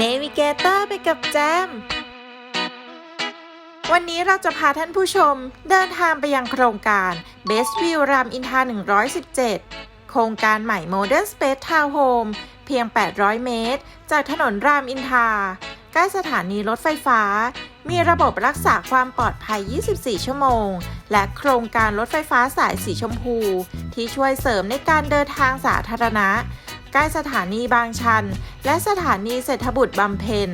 เนวิเกเตอร์ไปกับแจม วันนี้เราจะพาท่านผู้ชมเดินทางไปยังโครงการ Best View รามอินทรา117 โครงการใหม่ Modern Space Town Home เพียง 800 เมตร จากถนนรามอินทราใกล้สถานีรถไฟฟ้า มีระบบรักษาความปลอดภัย 24 ชั่วโมง และโครงการรถไฟฟ้าสายสีชมพู ที่ช่วยเสริมในการเดินทางสาธารณะ ใกล้สถานีบางชัน และสถานีเศรษฐบุตรบำเพ็ญ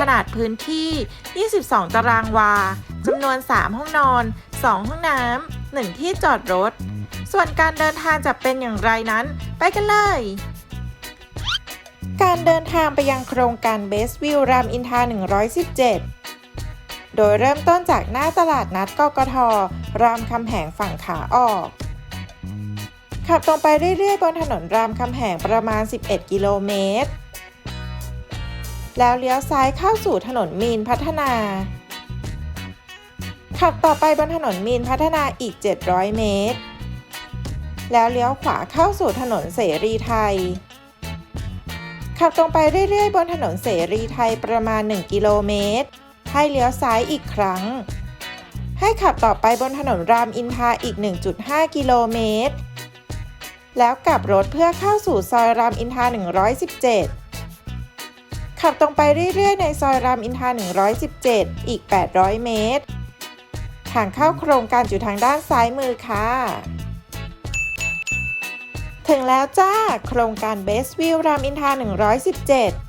ขนาดพื้นที่ 22 ตารางวา จำนวน 3 ห้องนอน 2 ห้องน้ำ 1 ที่จอดรถ ส่วนการเดินทางจะเป็นอย่างไรนั้น ไปกันเลย การเดินทางไปยังโครงการ Best View รามอินทรา117โดยเริ่มต้นจากหน้าตลาดนัดกกท รามคำแหงฝั่งขาออก ขับตรงไปเรื่อยๆ บนถนนรามคำแหงประมาณ 11 กิโลเมตร แล้วเลี้ยวซ้ายเข้าสู่ถนนมีนพัฒนา ขับต่อไปบนถนนมีนพัฒนาอีก 700 เมตร แล้วเลี้ยวขวาเข้าสู่ถนนเสรีไทย ขับตรงไปเรื่อยๆ บนถนนเสรีไทยประมาณ 1 กิโลเมตร ให้เลี้ยวซ้ายอีกครั้งให้ขับต่อไปบนถนนรามอินทราอีก 1.5 กิโลเมตร แล้วกลับรถเพื่อเข้าสู่ซอยรามอินทรา117 ขับตรงไปเรื่อยๆ ในซอยรามอินทรา117 อีก 800 เมตร ทางเข้าโครงการอยู่ทางด้านซ้ายมือค่ะ ถึงแล้วจ้า โครงการ Best View รามอินทรา117